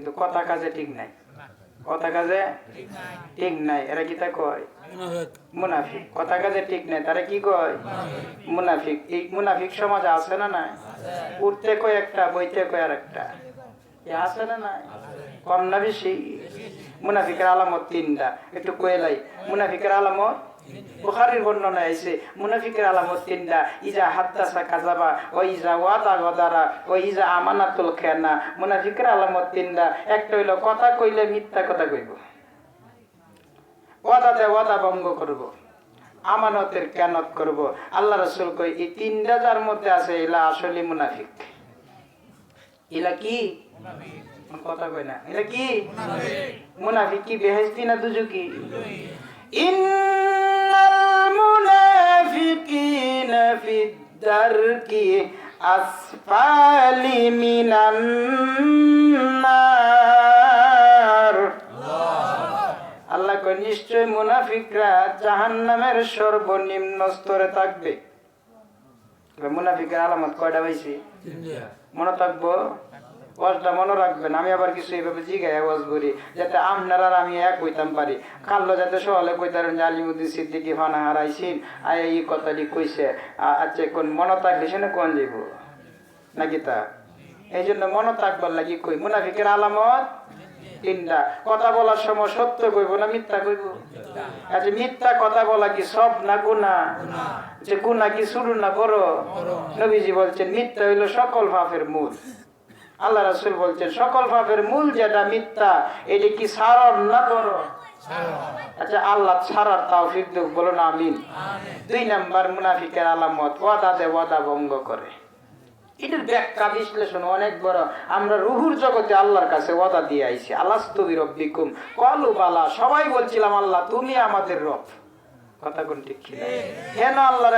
কিন্তু কথা কাজে ঠিক নাই। কথা কাজে ঠিক নাই, এরা কি তা কয়? মুনাফিক। কথা কাজে ঠিক নাই, তারা কি কয়? মুনাফিক। এই মুনাফিক সমাজে আছে না নাই? উঠতে কয় একটা, বইতে কয় আর একটা আছে না নাই? কম না বেশি? মুনাফিকের আলামত তিনটা। একটু কয়েলাই মুনাফিকের আলামত বুখারীর বর্ণনা আইছে মুনাফিকের আলামত তিনটা, ইজা হাদ্দাসা কাজাবা ও ইজা ওয়াদা গদারা ও ইজা আমানাতুল খেনা মুনাফিকের আলামত তিনটা, একটা হইল, কথা কইলে মিথ্যা কথা কইব। ওয়াদাতে ওয়াদা ভঙ্গ করব, আমানতের কেনত করব। আল্লাহ রসুল কই এই তিনটা যার মধ্যে আছে, এলা আসলে মুনাফিক। এলা কি? কথা কই না। এটা কি? মুনাফিক। কি বেহেস্তি না দুজুকি ইন্নাল মুনাফিকিনা الدرك أسفل من النار আল্লাহ কয় নিশ্চয় মুনাফিকরা জাহান্নামের সর্বনিম্ন স্তরে থাকবে। মুনাফিকের আলামত কয়টা পাইছি? মনে থাকব? ওয়াজটা মনে রাখবেন আমি আবার কিছু এইভাবে জিগাই ওয়াজ করি যাতে আপনারা আর আমি এক হইতাম পারি। কাল্লো যাতে সহলে কইতারেন যে আলিমুদ্দিন সিদ্দিকি ফানা হারাইছিন আয় এই কথাটি কইছে। আচ্ছা কোন মনে থাকলে সে কোন যাইব? নাকি তা? এই জন্য মনে থাকবার লাগি কই মুনাফিকের আলামত? তিনটা। কথা বলার সময় সত্য কইব না মিথ্যা কইব? আচ্ছা মিথ্যা কথা বলা কি সব না গুণা যে গুণা কি শুরু না বড়। নবীজি বলছেন মিথ্যা হইল সকল পাপের মূল। আল্লাহ রাসুল বলছেন সকল পাপের মূল যেটা মিথ্যা এটি কি সারর না বড় আচ্ছা আল্লাহ ছাড়ার তাওফিক দুক বলো না আমিন। দুই নাম্বার মুনাফিকের আলামত ওয়াদা দে ওয়াদা ভঙ্গ করে। এটার ব্যাখ্যা বিশ্লেষণ অনেক বড়। আমরা রুহুর জগতে আল্লাহর কাছে ওয়াদা দিয়ে আইছি আল্লাহ তুমি রব্বিকুম কলু বালা সবাই বলছিলাম আল্লাহ তুমি আমাদের রব। কথা কোন? ঠিক? আল্লাহর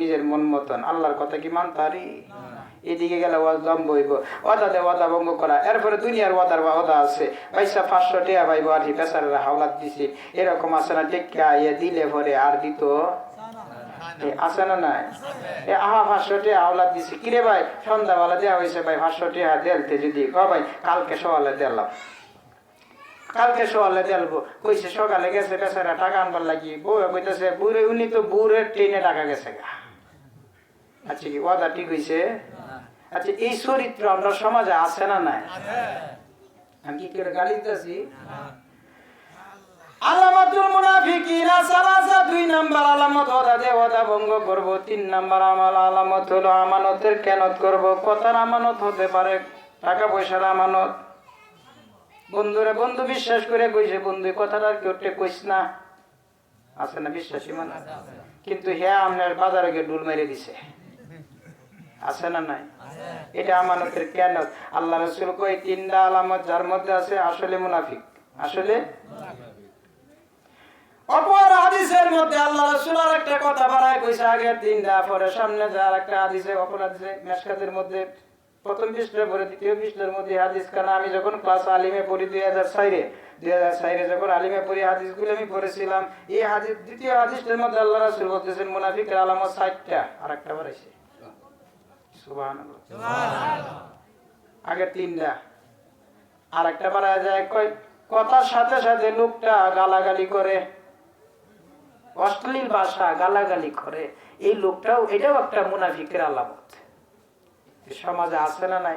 নিজের মন মতন। আল্লাহর কথা কি মানতারি? এদিকে গেলে বইব ওয়াদা দে ওয়াদা ভঙ্গ করা। এরপরে দুনিয়ার ওয়াদার ওয়াদা আছে। পয়সা পাঁচশো পাইব, আর কি পেশারের হাওলাত দিছি। এরকম আছে না টেক্কা দিলে পরে আর দিত? আছে না নাই? এ আহা, পাঁচশো টাকা আওলাদ দিছি। কিরে ভাই? সন্ধ্যাবেলা দেওয়া হয়েছে ভাই, পাঁচশো টাকা দেলতে যদি। ক ভাই? কালকে সকালে দিলাম। কালকে সকালে দেলবো কইছে, সকালে গেছে বেচারা, টাকা আনবার লাগি। বউ কইতেছে, বুড়ে, উনি তো বুড়ের ট্রেনে টাকা গেছে গা। আচ্ছা কি ওয়াদা ঠিক হইছে? আচ্ছা এই চরিত্র আমরা সমাজে আছে না নাই? আমি কি করে গালি দিতেছি আলামাতুল মুনাফিকিনা সালাসা দুই নাম্বার আলামত ওদা দে ওদা ভঙ্গ করব। তিন নাম্বার আমাল, আলামত হলো আমানতের কেনত করব। কথার আমানত হতে পারে, টাকা পয়সার আমানত। বন্ধুরে বন্ধু বিশ্বাস করে কইছে, বন্ধু কথাটা আর কেউ কইস না। আছে না বিশ্বাসী মানুষ? কিন্তু হ্যাঁ আপনার বাজারে গিয়ে ডুল মেরে দিছে। আছে না নাই? এটা আমানতের কেন আল্লাহ রসুল কই তিনটা আলামত যার মধ্যে আছে, আসলে মুনাফিক। আসলে? অপর হাদিসের মধ্যে আল্লাহ আর একটা কথা বাড়ায় কইছে আগের তিনটা পরে সামনে যার একটা হাদিসে অপর হাদিসে মেশকাতের মধ্যে প্রথম পৃষ্ঠার পরে দ্বিতীয় পৃষ্ঠার মধ্যে হাদিস কারণ আমি যখন ক্লাস আলিমে পড়ি দুই হাজার সাইরে দুই হাজার সাইরে যখন আলিমে পড়ি হাদিসগুলো আমি পড়েছিলাম এই হাদিস দ্বিতীয় হাদিসটার মধ্যে আল্লাহ রাসূল বলতেছেন মুনাফিকের আলামত ষাটটা। আর একটা বাড়াইছে সুবহানাল্লাহ। আগের তিনটা। আর একটা বাড়া যায় কয় কথার সাথে সাথে লোকটা গালাগালি করে। অশ্লীল ভাষা গালাগালি করে। এই লোকটাও এটাও একটা মুনাফিকের আলামত। সমাজে আছে না নাই?